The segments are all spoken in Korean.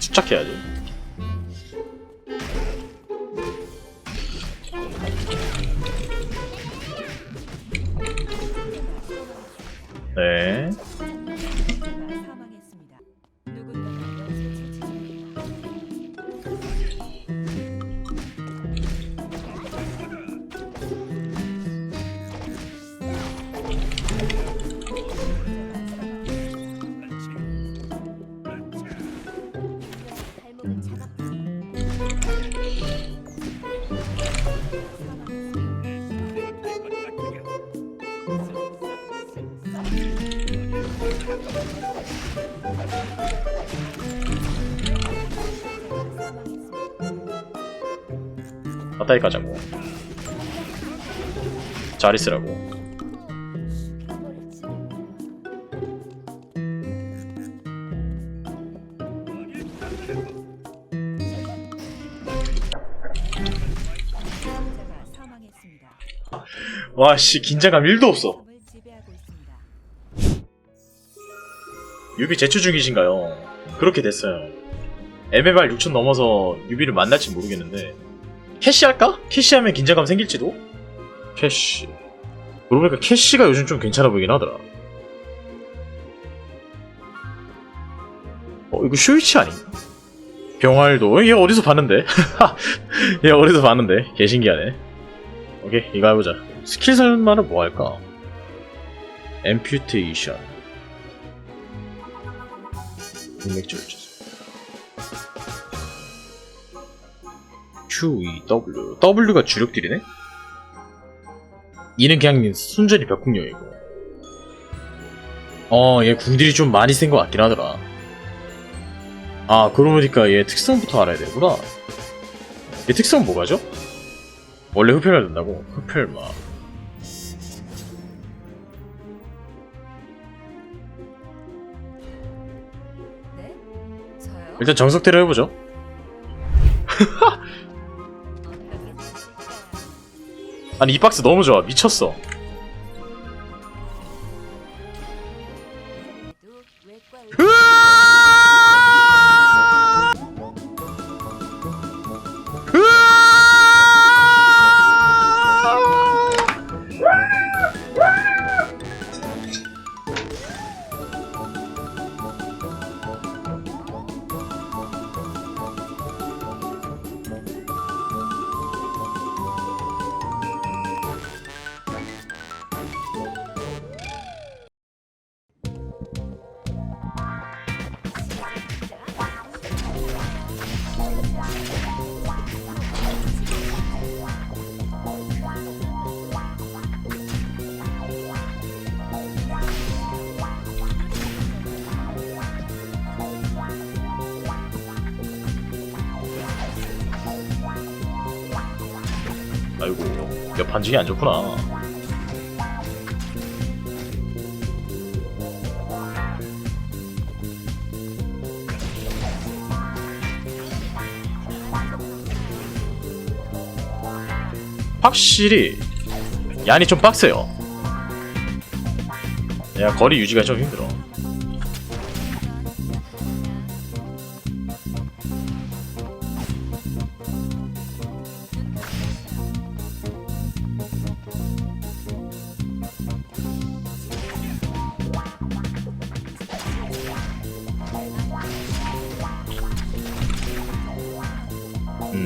집착해야지. 네. 맞다이 가자고. 잘 있으라고. 와, 씨, 긴장감 1도 없어. 유비 제출 중이신가요? 그렇게 됐어요. MMR 6천 넘어서 유비를 만날지 모르겠는데 캐시 할까? 캐시하면 긴장감 생길지도? 캐시 그러고 보니까 캐시가 요즘 좀 괜찮아 보이긴 하더라 어 이거 쇼이치 아닌가? 병활도 얘 어디서 봤는데? 얘 어디서 봤는데? 개 신기하네 오케이 이거 해보자. 스킬 설마는 뭐 할까? 앰퓨테이션 동맥절제 Q, E, W. W가 주력 딜이네? 이는 그냥 순전히 벽궁용이고. 어, 얘 궁딜이 좀 많이 센 것 같긴 하더라. 아, 그러고 보니까 얘 특성부터 알아야 되구나. 얘 특성 뭐가죠? 원래 흡혈을 된다고? 흡혈마 네? 저요? 일단 정석대로 해보죠 아니 이 박스 너무 좋아 미쳤어 야 반죽이 안 좋구나. 확실히 얀이 좀 빡세요. 야 거리 유지가 좀 힘들어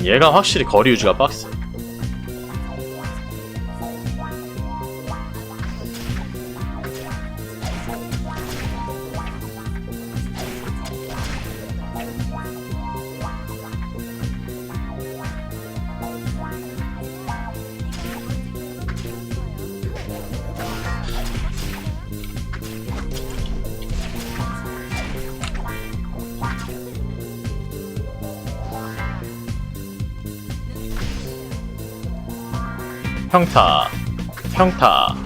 얘가 확실히 거리 유지가 빡세 평타. 평타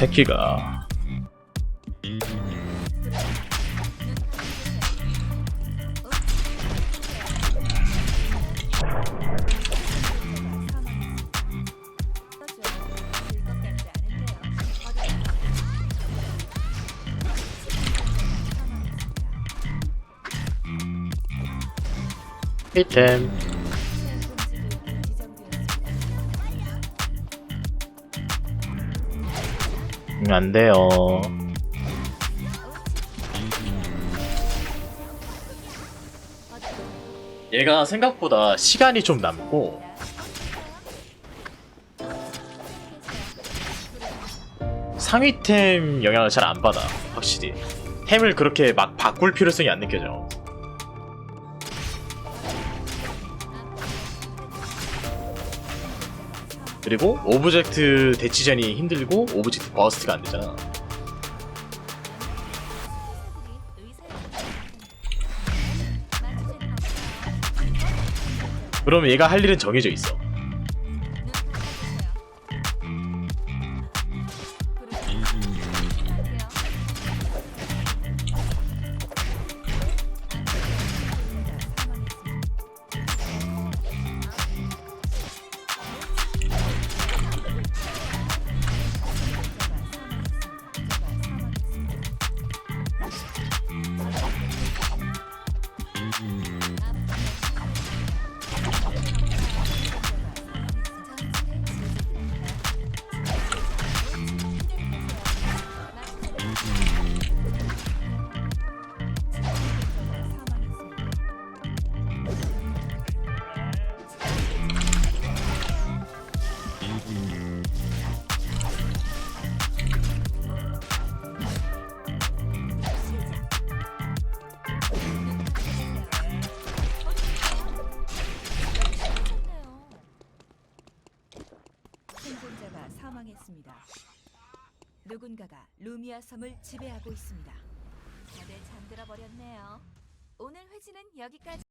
새끼가. 히템 안 돼요. 얘가 생각보다 시간이 좀 남고. 상위템 영향을 잘 안 받아 확실히. 템을 그렇게 막 바꿀 필요성이 안 느껴져 그리고 오브젝트 대치전이 힘들고 오브젝트 버스트가 안 되잖아. 그럼 얘가 할 일은 정해져 있어 사망했습니다. 누군가가 루미아 섬을 지배하고 있습니다. 다들 잠들어 버렸네요. 오늘 회지는 여기까지.